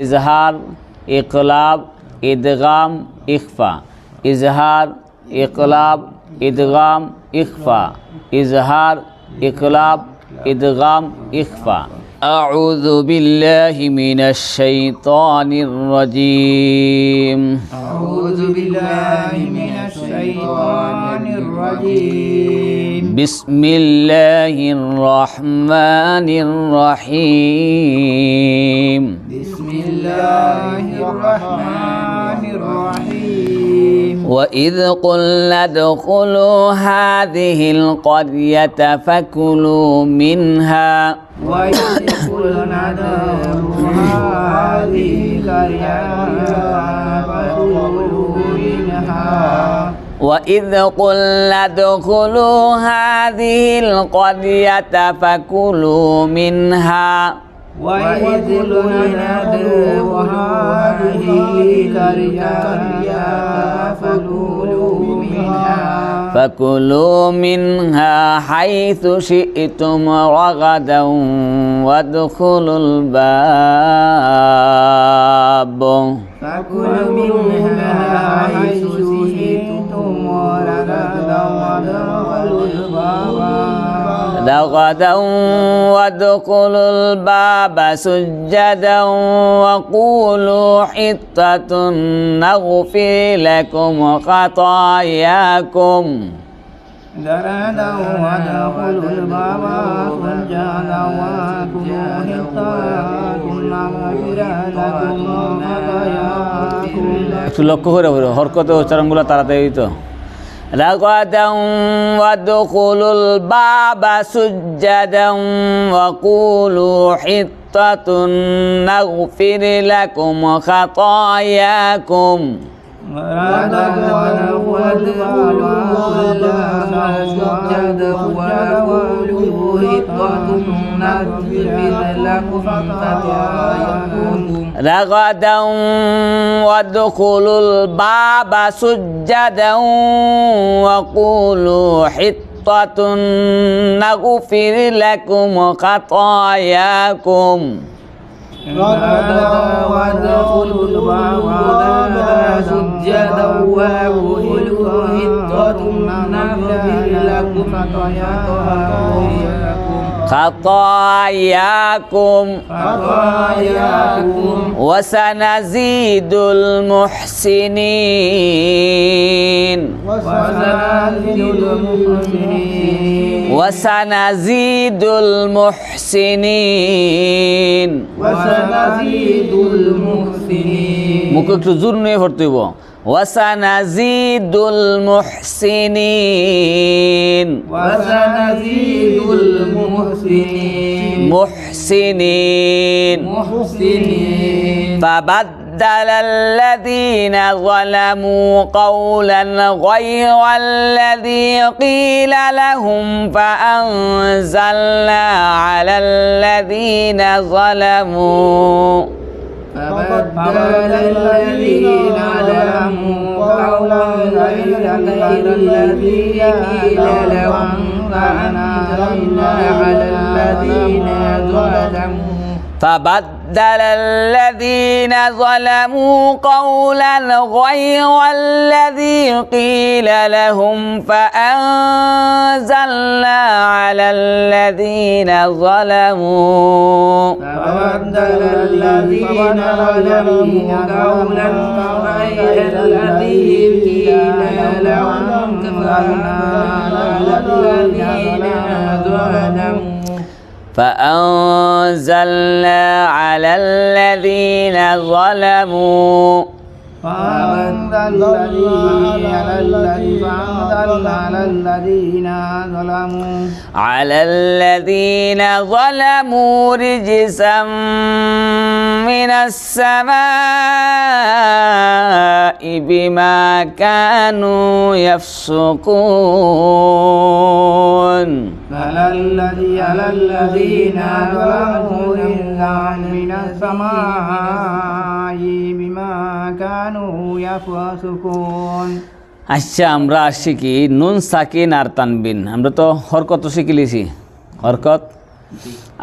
إظهار إقلاب إدغام إخفاء. إظهار إقلاب إدغام إخفاء. إظهار إقلاب إدغام إخفاء. أعوذ بالله من الشيطان الرجيم. أعوذ بالله من الشيطان الرجيم. بسم الله الرحمن الرحيم. الله الرحمن الرحيم. وإذ قلنا ادخلوا هذه القرية فكلوا منها. وإذ قلنا ادخلوا هذه القرية فكلوا منها. وإذ قلنا ادخلوا هذه القرية فكلوا منها. وإذ ادخلوا هذه القرية فكلوا منها فكلوا منها حيث شئتم رغدا وادخلوا الباب فكلوا منها حيث شئتم ورغدا وادخلوا الباب رغدا وادخلوا الباب سجدا وقولوا حطة نغفر لكم خطاياكم دردا وادخلوا الباب سجدا وكلوا حطة نغفر لكم خطاياكم একটু লক্ষ্য করে বলো হরকতে উচ্চারণগুলো তাড়াতাড়ি তো رغدا وادخلوا الباب سجدا وقولوا حطة نغفر لكم خطاياكم غدا وادخلوا الباب سجدا وقولوا حطة نغفر لكم خطاياكم رغدا وادخلوا الباب سجدا وقولوا حطة نغفر لكم خطاياكم. غدا وادخلوا الباب سجدا وقولوا حطة نغفر لكم خطاياكم. خطاياكم خطاياكم وسنزيد المحسنين وسنزيد المحسنين وسنزيد المحسنين وسنزيد المحسنين মুখ একটু জোর নিয়ে ভর্তি হইব وسنزيد المحسنين. وسنزيد المحسنين. محسنين. محسنين. فبدل الذين ظلموا قولا غير الذي قيل لهم فأنزلنا على الذين ظلموا. فبدل الذين ظلموا قولا غير الذي قيل لهم فأنزلنا على الذين ظلموا. فبدل الذين ظلموا قولا غير الذي قيل لهم فأنزلنا على الذين ظلموا. فبدل الذين ظلموا قولا غير الذي قيل لهم فأنزلنا على الذين ظلموا. فأنزلنا على الذين ظلموا فأنزلنا على الذين فأنزلنا على الذين ظلموا على الذين ظلموا رجسا من السماء بما كانوا يفسقون. على الذي على الذين ظلموا رجزا من السماء بما كانوا يفسقون আচ্ছা আমরা আসছি কি নুন সাকিন আর তানবিন আমরা তো হরকত শিখিলিছি হরকত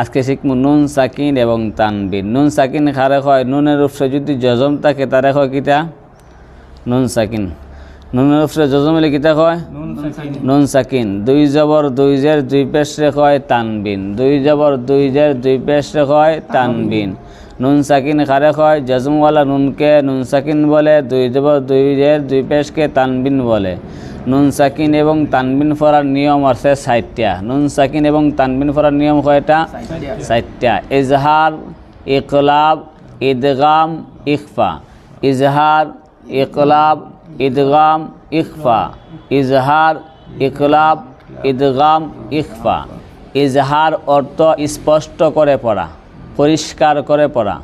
আজকে শিখবো নুন সাকিন এবং তানবিন নুন সাকিন খারে হয় নুনের উপরে যদি জজম থাকে তারে হয় কিতা নুন সাকিন নুনের উপরে জজম হলে কিতা হয় নুন সাকিন। দুই জবর দুই জের দুই পেশ রেখ হয় তানবিন। দুই জবর দুই জের দুই পেশ রেখ হয় তানবিন। নুন সাকিন খারে হয় জজমওয়ালা নুনকে নুন সাকিন বলে দুই জবর দুই জের দুই পেশকে তানবিন বলে। নুন সাকিন এবং তানবিন ফরার নিয়ম আছে ষাটটা নুন সাকিন এবং তানবিন ফরার নিয়ম কয়টা? ষাটটা ইজহার ইকলাব ইদগাম ইকফা ইজহার ইকলাব ইদগাম ইকফা ইজহার ইকলাব ইদগাম ইকফা ইজহার অর্থ স্পষ্ট করে পড়া, পরিষ্কার করে পড়া।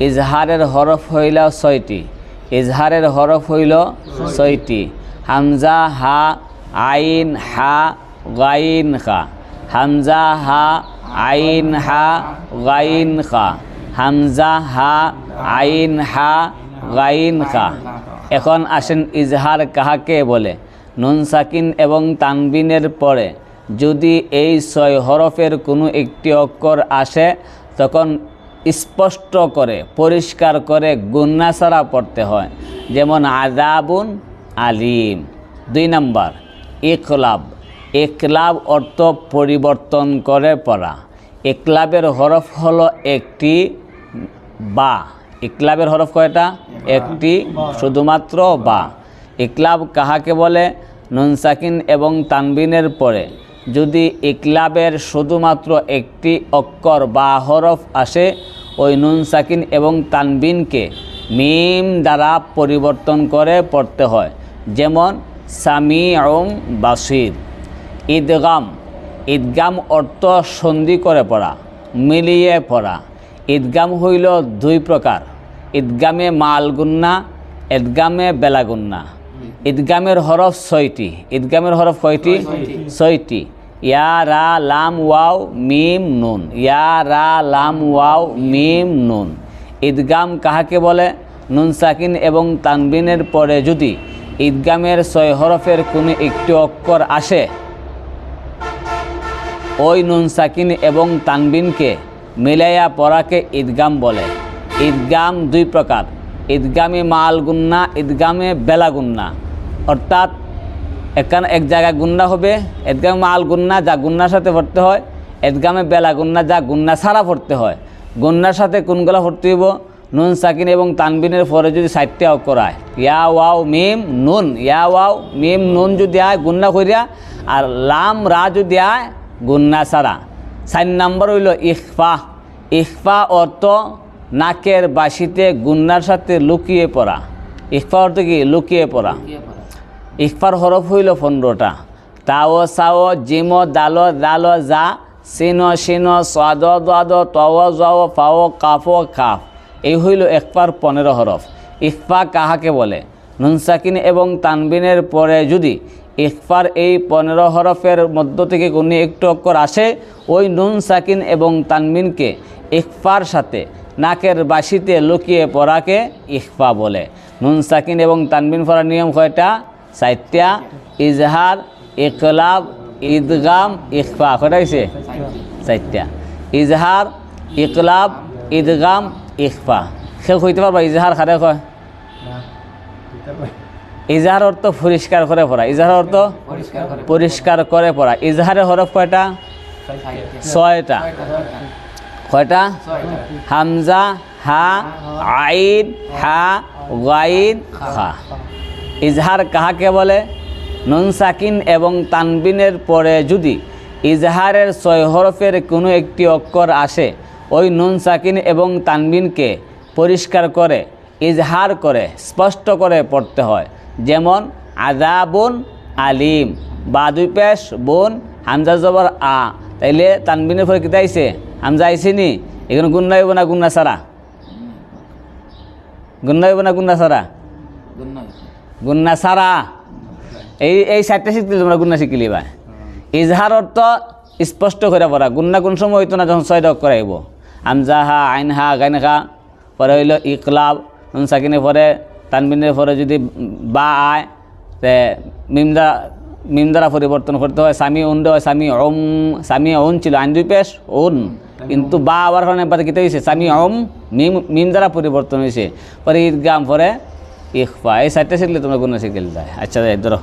ইজহারের হরফ হইল ছয়টি। ইজহারের হরফ হইল ছয়টি। হামজা, হা, আইন, হা, গাইন, খা। হামজা, হা, আইন, হা, গাইন, খা। হামজা, হা, আইন, হা গাইন খা। এখন আসেন ইজহার কাহাকে বলে। নুন সাকিন এবং তানবিনের পরে যদি এই ছয় হরফের কোনো একটি অক্ষর আসে, তখন স্পষ্ট করে, পরিষ্কার করে গুন্না ছাড়া পড়তে হয়। যেমন আদাবুন আলিম। দুই নাম্বার ইকলাব একলাব অর্থ পরিবর্তন করে পড়া। একলাবের হরফ হলো একটি বা। ইকলাবের হরফ কয়টা? একটি শুধুমাত্র বা। ইকলাব কাহাকে বলে? নুনসাকিন এবং তানবিনের পরে। যদি ইকলাবের শুধুমাত্র একটি অক্ষর বা হরফ আসে ওই নুনসাকিন এবং তানবিনকে মিম দ্বারা পরিবর্তন করে পড়তে হয়। যেমন সামি ওম বাসির। ঈদগাম। ঈদগাম অর্থ সন্ধি করে পড়া মিলিয়ে পড়া। ঈদগাম হইল দুই প্রকার। ঈদগামে মাল গুন্না ঈদগামে বেলা গুন্না। ঈদগামের হরফ ছয়টি। ঈদগামের হরফ কয়টি? ছয়টি। ইয়া, রা, লাম, ওয়াও, মিম, নুন। ইয়া, রা, লাম, ওয়াও, মিম, নুন। ঈদগাম কাহাকে বলে? নুন সাকিন এবং তানবিনের পরে যদি ঈদগামের ছয় হরফের কোনো একটি অক্ষর আসে, ওই নুন সাকিন এবং তানবিনকে মিলাইয়া পড়াকে ঈদগাম বলে। ঈদগাম দুই প্রকার। ঈদগামে মাল গুন্না, ঈদগামে বেলা গুন্না। অর্থাৎ এখানে এক জায়গায় গুন্না হবে, ঈদগামে মাল গুন্না, যা গুন্নার সাথে পড়তে হয়, ঈদগামে বেলা গুন্না, যা গুন্না ছাড়া পড়তে হয়। গুন্নার সাথে কোনগুলো পড়তে হইব? নুন, সাকিন এবং তানবিনের পরে যদি সাইটটা অক্ষর আয় ইয়া, ওয়াও, মিম, নুন। ইয়া, ওয়াও, মিম, নুন যদি আয়, গুন্না করিয়া আর লাম, রা যদি আয়, গুন্না ছাড়া। চার নম্বর হইল ইফা ইফা অর্থ নাকের বাসিতে গুন্নার সাথে লুকিয়ে পড়া। ইফা অর্থ কি? লুকিয়ে পড়া। ইফার হরফ হইল পনেরোটা। তাও, সাও, জিম, দাল দাল যা সিন সিন, সাদ, দাদ, তও যাও ফাও, কাফ কাফ। এই হইল একবার পনেরো হরফ। ইফা কাহাকে বলে? নুনসাকিন এবং তানবিনের পরে যদি ইফার এই পনেরো হরফের মধ্য থেকে কোনো একটু অক্ষর আসে, ওই নুন সাকিন এবং তানবিনকে ইফার সাথে নাকের বাসিতে লুকিয়ে পড়াকে ইফা বলে। নুন সাকিন এবং তানবিন পড়ার নিয়ম কয়টা? সাইত্যা, ইজহার, ইকলাব ঈদগাম ইকফা কয়টা হয়েছে চারটা ইজহার, ইকলাব ঈদগাম ইকফা সে কইতে পারবা? ইজহার খারে কয়? ইজহার অর্থ পরিষ্কার করে পড়া। ইজহার অর্থ পরিষ্কার করে পরিষ্কার করে পড়া। ইজহারের হরফ কয়টা? ছয়টা। কয়টা? হামজা, হা আইন হা গাইন খা। ইজহার কাহাকে বলে? নুন সাকিন এবং তানবিনের পরে যদি ইজহারের ছয় হরফের কোনো একটি অক্ষর আসে, ওই নুন সাকিন এবং তানবিনকে পরিষ্কার করে, ইজহার করে, স্পষ্ট করে পড়তে হয়। যেমন আদাবুন আলিম। বা দুই পেশ, বোন, হামজা জবর আ। তাইলে তানবিনের পরে কিতা আইছে? হামজা আইছে নি এখানে গুন্না হইব না গুন্না সারা? গুন্না হইব না গুন্না সারা? গুন্না সারা? এই এই চারটা শিখতে তোমরা গুন্না শিখিলি বা ইজহার অর্থ স্পষ্ট করে পড়া। গুন্না কোন সময় হইতো না যখন ছয় ডক করাইব। আমজা হা আইন হা গাইন হা পরে হইল ইকলাব নুন সাকিনের পরে তানবিনের পরে যদি বা আয় তে মিমদা মিম দ্বারা পরিবর্তন করতে হয়। স্বামী উন হয়, স্বামী ওম, স্বামী ওন ছিল আইন দুই পেশ, ওন। কিন্তু বা আবার কারণে একবার কীতে হয়েছে স্বামী ওম মিম মিম দ্বারা পরিবর্তন হয়েছে পরে ঈদগাম পরে ইফা এই সাইডটা শিখলে তোমরা গুণ শিখে যায়। আচ্ছা ধরো।